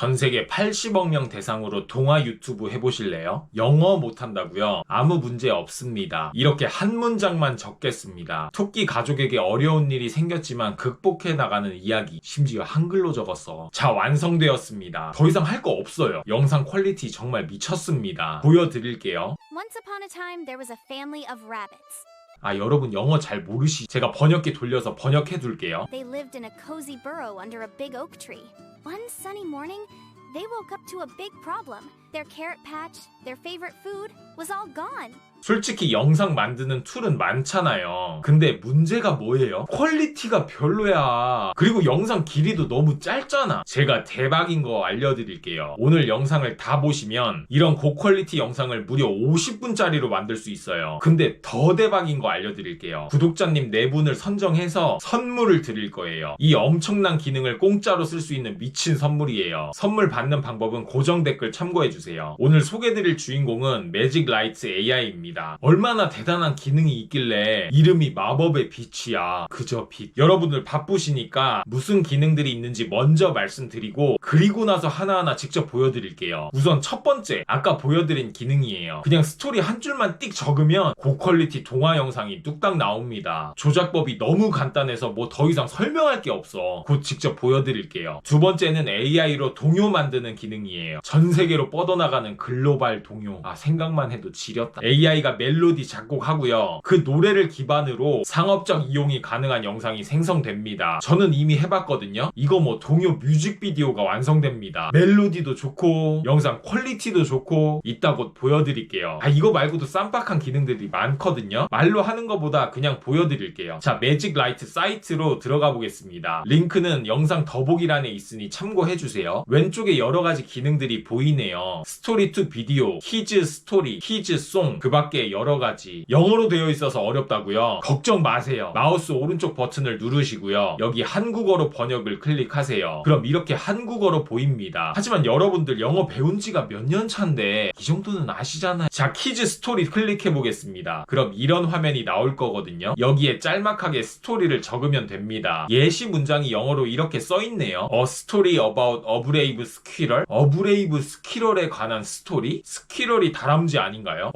전 세계 80억 명 대상으로 동화 유튜브 해보실래요? 영어 못한다고요? 아무 문제 없습니다. 이렇게 한 문장만 적겠습니다. 토끼 가족에게 어려운 일이 생겼지만 극복해 나가는 이야기, 심지어 한글로 적었어. 자, 완성되었습니다. 더 이상 할 거 없어요. 영상 퀄리티 정말 미쳤습니다. 보여드릴게요. Once upon a time, there was a family of rabbits. 아, 여러분 영어 잘 모르시, 제가 번역기 돌려서 번역해 둘게요. They lived in a cozy burrow under a big oak tree. One sunny morning, they woke up to a big problem. Their carrot patch, their favorite food, was all gone. 솔직히 영상 만드는 툴은 많잖아요. 근데 문제가 뭐예요? 퀄리티가 별로야. 그리고 영상 길이도 너무 짧잖아. 제가 대박인 거 알려드릴게요. 오늘 영상을 다 보시면 이런 고퀄리티 영상을 무려 50분짜리로 만들 수 있어요. 근데 더 대박인 거 알려드릴게요. 구독자님 4분을 선정해서 선물을 드릴 거예요. 이 엄청난 기능을 공짜로 쓸 수 있는 미친 선물이에요. 선물 받는 방법은 고정 댓글 참고해주세요. 오늘 소개드릴 주인공은 매직 라이트 AI입니다. 얼마나 대단한 기능이 있길래 이름이 마법의 빛이야. 그저 빛. 여러분들 바쁘시니까 무슨 기능들이 있는지 먼저 말씀드리고 그리고 나서 하나하나 직접 보여드릴게요. 우선 첫 번째, 아까 보여드린 기능이에요. 그냥 스토리 한 줄만 띡 적으면 고퀄리티 동화 영상이 뚝딱 나옵니다. 조작법이 너무 간단해서 뭐 더 이상 설명할 게 없어. 곧 직접 보여드릴게요. 두 번째는 AI로 동요 만드는 기능이에요. 전 세계로 뻗어나가는 글로벌 동요. 아, 생각만 해도 지렸다. AI 가 멜로디 작곡하고요. 그 노래를 기반으로 상업적 이용이 가능한 영상이 생성됩니다. 저는 이미 해봤거든요. 이거 뭐 동요 뮤직비디오가 완성됩니다. 멜로디도 좋고 영상 퀄리티도 좋고 이따 곧 보여드릴게요. 아 이거 말고도 쌈박한 기능들이 많거든요. 말로 하는 것보다 그냥 보여드릴게요. 자 매직 라이트 사이트로 들어가 보겠습니다. 링크는 영상 더보기란에 있으니 참고해주세요. 왼쪽에 여러 가지 기능들이 보이네요. 스토리 투 비디오, 키즈 스토리, 키즈 송, 그 밖에 여러 가지. 영어로 되어 있어서 어렵다고요? 걱정 마세요. 마우스 오른쪽 버튼을 누르시고요. 여기 한국어로 번역을 클릭하세요. 그럼 이렇게 한국어로 보입니다. 하지만 여러분들 영어 배운 지가 몇 년 차인데 이 정도는 아시잖아요. 자, 키즈 스토리 클릭해 보겠습니다. 그럼 이런 화면이 나올 거거든요. 여기에 짤막하게 스토리를 적으면 됩니다. 예시 문장이 영어로 이렇게 써 있네요. A story about a brave squirrel. a brave squirrel에 관한 스토리? 스퀴럴이 다람쥐 아닌가요?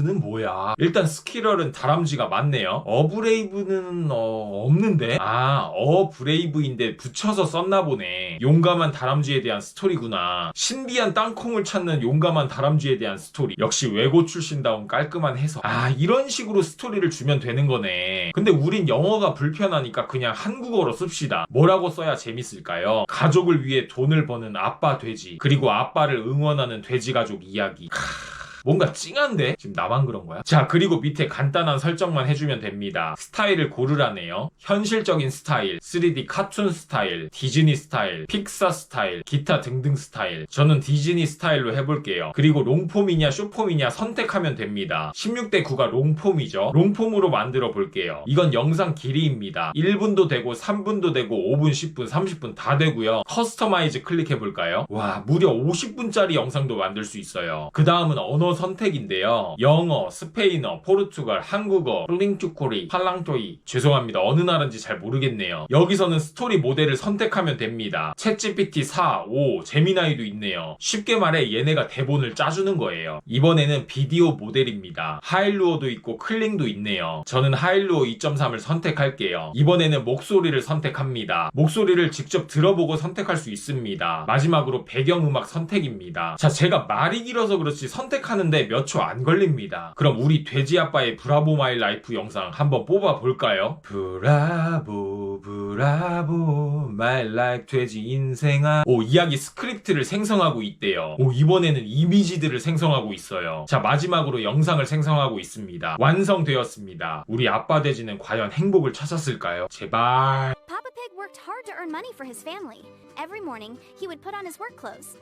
어브레이브는 뭐야? 일단 스퀴럴은 다람쥐가 맞네요. 어브레이브는 어, 없는데? 아, 어브레이브인데 붙여서 썼나 보네. 용감한 다람쥐에 대한 스토리구나. 신비한 땅콩을 찾는 용감한 다람쥐에 대한 스토리. 역시 외고 출신다운 깔끔한 해석. 아, 이런 식으로 스토리를 주면 되는 거네. 근데 우린 영어가 불편하니까 그냥 한국어로 씁시다. 뭐라고 써야 재밌을까요? 가족을 위해 돈을 버는 아빠 돼지. 그리고 아빠를 응원하는 돼지 가족 이야기. 크... 뭔가 찡한데? 지금 나만 그런 거야? 자, 그리고 밑에 간단한 설정만 해주면 됩니다. 스타일을 고르라네요. 현실적인 스타일, 3D 카툰 스타일, 디즈니 스타일, 픽사 스타일, 기타 등등 스타일. 저는 디즈니 스타일로 해볼게요. 그리고 롱폼이냐 쇼폼이냐 선택하면 됩니다. 16대 9가 롱폼이죠. 롱폼으로 만들어 볼게요. 이건 영상 길이입니다. 1분도 되고 3분도 되고 5분, 10분, 30분 다 되고요. 커스터마이즈 클릭해 볼까요? 와, 무려 50분짜리 영상도 만들 수 있어요. 그 다음은 언어 선택인데요. 영어, 스페인어, 포르투갈, 한국어, 플링투코리, 팔랑토이. 죄송합니다. 어느 나라인지 잘 모르겠네요. 여기서는 스토리 모델을 선택하면 됩니다. 챗GPT 4, 5, 제미나이도 있네요. 쉽게 말해 얘네가 대본을 짜주는 거예요. 이번에는 비디오 모델입니다. 하일루어도 있고 클링도 있네요. 저는 하일루어 2.3을 선택할게요. 이번에는 목소리를 선택합니다. 목소리를 직접 들어보고 선택할 수 있습니다. 마지막으로 배경음악 선택입니다. 자, 제가 말이 길어서 그렇지 선택하는 하는데 몇 초 안 걸립니다. 그럼 우리 돼지 아빠의 브라보 마이 라이프 영상 한번 뽑아 볼까요? 브라보 브라보 마이 라이프 돼지 인생아 오 이야기 스크립트를 생성하고 있대요. 오 이번에는 이미지들을 생성하고 있어요. 자 마지막으로 영상을 생성하고 있습니다. 완성되었습니다. 우리 아빠 돼지는 과연 행복을 찾았을까요? 제발. Papa Pig worked hard to earn money for his family. Every morning, he would put on his work clothes.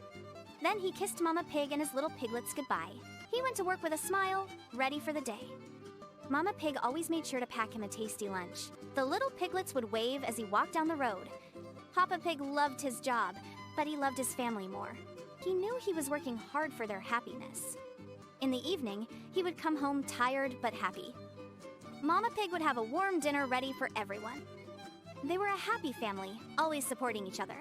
Then he kissed Mama Pig and his little piglets goodbye. He went to work with a smile, ready for the day. Mama Pig always made sure to pack him a tasty lunch. The little piglets would wave as he walked down the road. Papa Pig loved his job, but he loved his family more. He knew he was working hard for their happiness. In the evening, he would come home tired but happy. Mama Pig would have a warm dinner ready for everyone. They were a happy family, always supporting each other.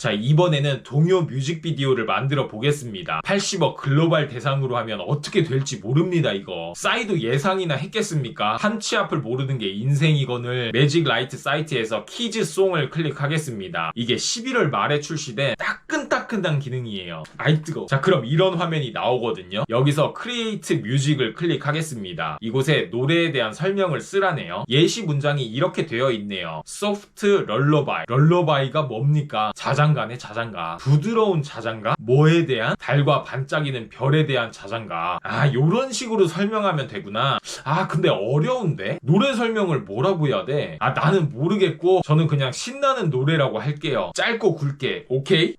자, 이번에는 동요 뮤직비디오를 만들어 보겠습니다. 80억 글로벌 대상으로 하면 어떻게 될지 모릅니다, 이거. 싸이도 예상이나 했겠습니까? 한치 앞을 모르는 게 인생이건을 매직 라이트 사이트에서 키즈송을 클릭하겠습니다. 이게 11월 말에 출시된 따끈 따끈한 기능이에요. 아이 뜨거. 자, 그럼 이런 화면이 나오거든요. 여기서 크리에이트 뮤직을 클릭하겠습니다. 이곳에 노래에 대한 설명을 쓰라네요. 예시 문장이 이렇게 되어 있네요. 소프트 럴러바이. 럴러바이가 뭡니까? 자장가네, 자장가. 부드러운 자장가? 뭐에 대한? 달과 반짝이는 별에 대한 자장가. 아, 요런 식으로 설명하면 되구나. 아, 근데 어려운데? 노래 설명을 뭐라고 해야 돼? 아, 나는 모르겠고, 저는 그냥 신나는 노래라고 할게요. 짧고 굵게. 오케이?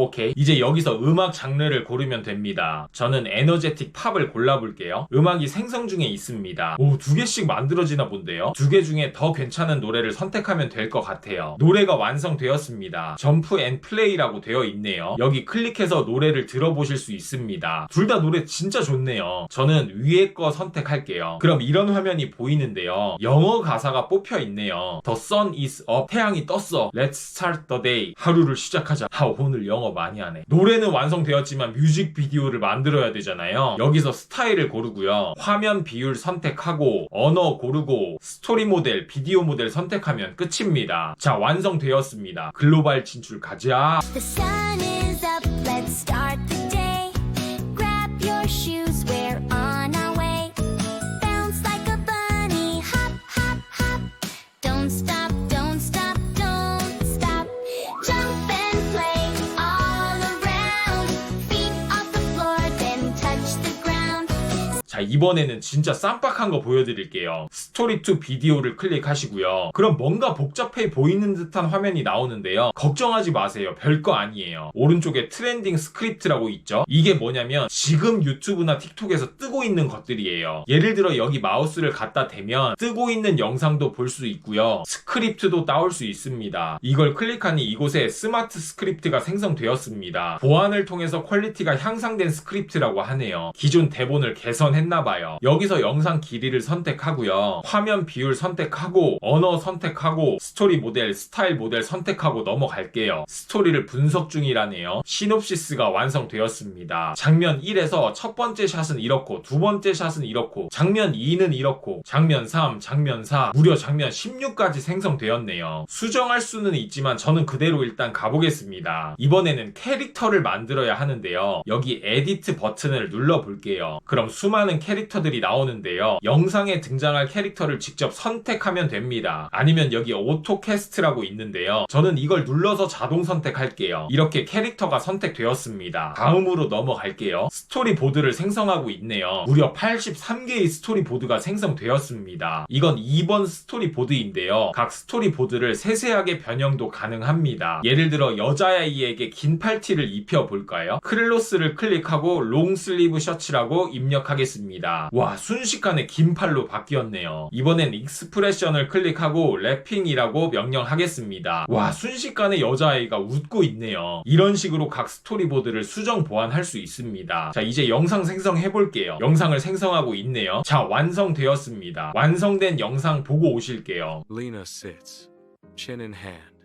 오케이. 이제 여기서 음악 장르를 고르면 됩니다. 저는 에너제틱 팝을 골라볼게요. 음악이 생성 중에 있습니다. 오, 두 개씩 만들어지나 본데요? 두 개 중에 더 괜찮은 노래를 선택하면 될 것 같아요. 노래가 완성되었습니다. 점프 앤 플레이라고 되어 있네요. 여기 클릭해서 노래를 들어보실 수 있습니다. 둘 다 노래 진짜 좋네요. 저는 위에 거 선택할게요. 그럼 이런 화면이 보이는데요. 영어 가사가 뽑혀 있네요. The sun is up. 태양이 떴어. Let's start the day. 하루를 시작하자. 아, 오늘 영어 많이 하네. 노래는 완성되었지만 뮤직비디오를 만들어야 되잖아요. 여기서 스타일을 고르고요. 화면 비율 선택하고 언어 고르고 스토리 모델, 비디오 모델 선택하면 끝입니다. 자, 완성되었습니다. 글로벌 진출 가자. 자, 이번에는 진짜 쌈박한 거 보여드릴게요. 스토리 투 비디오를 클릭하시고요. 그럼 뭔가 복잡해 보이는 듯한 화면이 나오는데요. 걱정하지 마세요. 별거 아니에요. 오른쪽에 트렌딩 스크립트라고 있죠? 이게 뭐냐면 지금 유튜브나 틱톡에서 뜨고 있는 것들이에요. 예를 들어 여기 마우스를 갖다 대면 뜨고 있는 영상도 볼 수 있고요. 스크립트도 따올 수 있습니다. 이걸 클릭하니 이곳에 스마트 스크립트가 생성되었습니다. 보안을 통해서 퀄리티가 향상된 스크립트라고 하네요. 기존 대본을 개선했나봐요. 여기서 영상 길이를 선택하고요. 화면 비율 선택하고 언어 선택하고 스토리 모델, 스타일 모델 선택하고 넘어갈게요. 스토리를 분석 중이라네요. 시놉시스가 완성되었습니다. 장면 1에서 첫 번째 샷은 이렇고 두 번째 샷은 이렇고 장면 2는 이렇고 장면 3, 장면 4, 무려 장면 16까지 생성되었네요. 수정할 수는 있지만 저는 그대로 일단 가보겠습니다. 이번에는 캐릭터를 만들어야 하는데요. 여기 에디트 버튼을 눌러 볼게요. 그럼 수많은 캐릭터들이 나오는데요. 영상에 등장할 캐릭터 를 직접 선택하면 됩니다. 아니면 여기 오토 캐스트라고 있는데요. 저는 이걸 눌러서 자동 선택할게요. 이렇게 캐릭터가 선택되었습니다. 다음으로 넘어갈게요. 스토리보드를 생성하고 있네요. 무려 83개의 스토리보드가 생성되었습니다. 이건 2번 스토리보드인데요. 각 스토리보드를 세세하게 변형도 가능합니다. 예를 들어 여자아이에게 긴 팔티를 입혀볼까요? 크릴로스를 클릭하고 롱슬리브 셔츠라고 입력하겠습니다. 와 순식간에 긴 팔로 바뀌었네요. 이번엔 익스프레션을 클릭하고 래핑이라고 명령하겠습니다. 와 순식간에 여자아이가 웃고 있네요. 이런 식으로 각 스토리보드를 수정 보완할 수 있습니다. 자 이제 영상 생성해 볼게요. 영상을 생성하고 있네요. 자 완성되었습니다. 완성된 영상 보고 오실게요. Lena sits, chin in hand,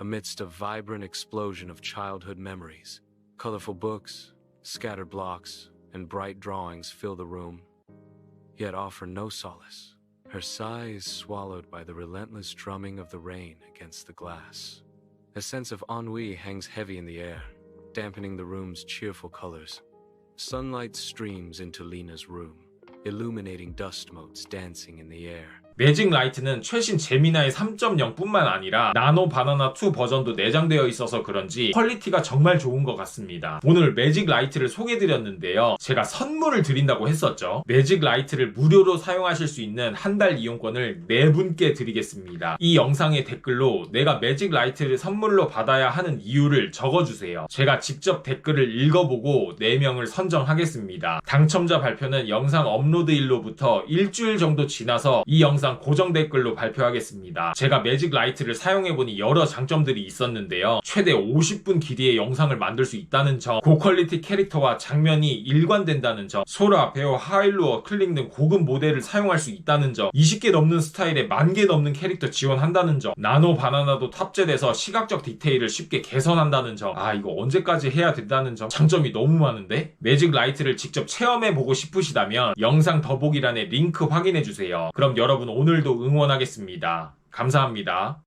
amidst a vibrant explosion of childhood memories. Colorful books, scattered blocks, and bright drawings fill the room, yet offer no solace. Her sigh is swallowed by the relentless drumming of the rain against the glass. A sense of ennui hangs heavy in the air, dampening the room's cheerful colors. Sunlight streams into Lena's room, illuminating dust motes dancing in the air. 매직 라이트는 최신 제미나이 3.0뿐만 아니라 나노 바나나 2 버전도 내장되어 있어서 그런지 퀄리티가 정말 좋은 것 같습니다. 오늘 매직 라이트를 소개드렸는데요. 제가 선물을 드린다고 했었죠. 매직 라이트를 무료로 사용하실 수 있는 한 달 이용권을 네 분께 드리겠습니다. 이 영상의 댓글로 내가 매직 라이트를 선물로 받아야 하는 이유를 적어주세요. 제가 직접 댓글을 읽어보고 4명을 선정하겠습니다. 당첨자 발표는 영상 업로드일로부터 일주일 정도 지나서 이 영상 영상 고정 댓글로 발표하겠습니다. 제가 매직 라이트를 사용해보니 여러 장점들이 있었는데요. 최대 50분 길이의 영상을 만들 수 있다는 점, 고퀄리티 캐릭터와 장면이 일관된다는 점, 소라, 베어, 하일루어, 클링 등 고급 모델을 사용할 수 있다는 점, 20개 넘는 스타일에 만개 넘는 캐릭터 지원한다는 점, 나노 바나나도 탑재돼서 시각적 디테일을 쉽게 개선한다는 점, 아 이거 언제까지 해야 된다는 점, 장점이 너무 많은데? 매직 라이트를 직접 체험해보고 싶으시다면 영상 더보기란에 링크 확인해주세요. 그럼 여러분 오늘도 응원하겠습니다. 감사합니다.